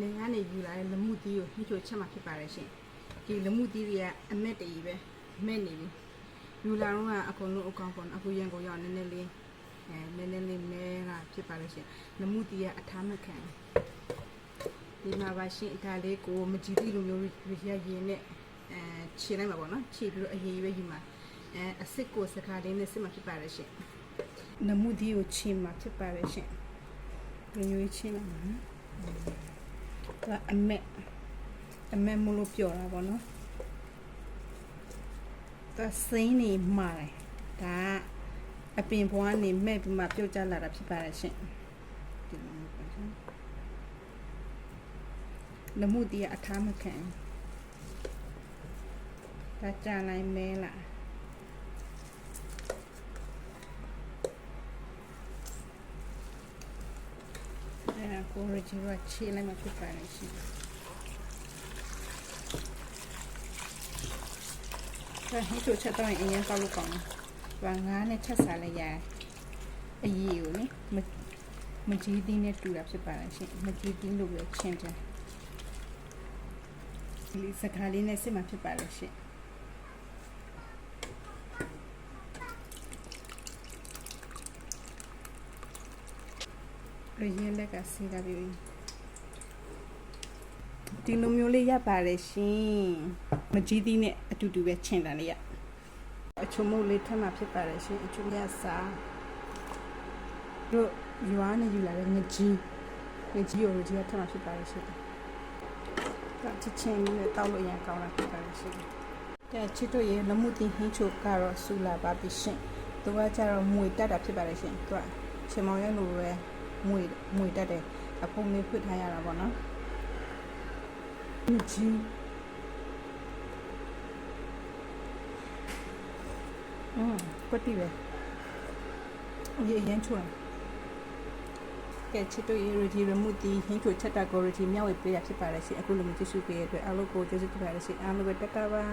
နေကနေယူလာတဲ့လမှုသီးကိုညှိချိုချက်မှာဖြစ်ပါတယ်ရှင်ဒီလမှုသီးတွေကအမက်တကြီးပဲမဲ့နေပြီယူလာတော့ကအကုန်လုံးအကောင်ပေါ့နော်အခုရန်ကုန်ရောက်နည်းနည်းလေးအဲနည်းနည်းလေးမဲတာဖြစ်ပါတယ်ရှင်လမှုသီးကအထားမခံဒီမှာပါရှင်ဒါလေးကိုမကြည့်သည့်လိုမျိုးရရရင်နဲ့အဲခြေလိုက်မှာပေါ့နော်ခြေပြီးတော့အရေးပဲယူမှာအဲအစ်စ်ကိုစကားလေးနဲ့စစ်မှာဖြစ်ပါတယ်ရှင်နမှုသီးကိုခြေမှာဖြစ်ပါတယ်ရှင်ညွှေးချင်းလာမှာနော် ဒါအမက်အမက်မလို့ပြောတာပေါ့နော်ဒါစိမ့်နေမှာတယ်ဒါအပင်ဘွားနေမဲ့ပြီးမှပြုတ်ကျလာတာဖြစ်ပါတယ်ရှင်ဒီလိုမျိုးပါရှင်လမှုတီးအထားမခံဒါကြာလိုက်မဲလား အဲကိုရကြီးကချေးလိုက်မှဖြစ်ပါတယ်ရှင်။ဒါဟိချိုချက်တော့အရင်ကောက်လို့ကောင်းတယ်။ဘာငါးနဲ့ချက်စားလိုက်ရအရေးကိုလေမမကြီးသီးနဲ့တူတာဖြစ်ပါတယ်ရှင်။မကြီးသီးလို့ပဲချင်းတယ်။ဒီလေးစကားလေးနဲ့စစ်မှဖြစ်ပါတယ်ရှင်။ ရရင်လက်ကစီးတာပြီဒီလိုမျိုးလေးရပါတယ်ရှင်မကြီးသီးနဲ့အတူတူပဲချင်တယ်လေးရအချုံမုတ်လေးထပ်မှာဖြစ်ပါတယ်ရှင်အချုံရစားတို့ရွာနဲ့ယူလာတဲ့ငကြီးငကြီးရိုကြီးကထပ်မှာဖြစ်ပါတယ်ရှင်ဒါချစ်ချင်းလေးနဲ့တောက်လို့ရန်ကောင်းတာဖြစ်ပါတယ်ရှင်တဲ့ချစ်တို့ရဲ့လမှုတင်ဟင်းချိုကတော့ဆူလာပါပြီရှင်သူကကြတော့မွေတက်တာဖြစ်ပါတယ်ရှင်သူကချင်မောင်ရဲ့လိုပဲ မွေမွေတက်တယ်အဖုံလေးဖွင့်ထားရတာပေါ့နော်မြကြီးอืมကွက်တီပဲရေရမ်းချွန်းကဲချစ်တို့ရေရီဒီရမှုတီဟင်းချိုချက်တာကိုရီဒီမျှဝေပေးရဖြစ်ပါလေရှင်အခုလိုမျိုးကြည့်ရှုပေးရတဲ့အတွက်အားလုံးကိုကျေးဇူးတင်ပါတယ်ရှင်အားလုံးပဲတက်ကပါ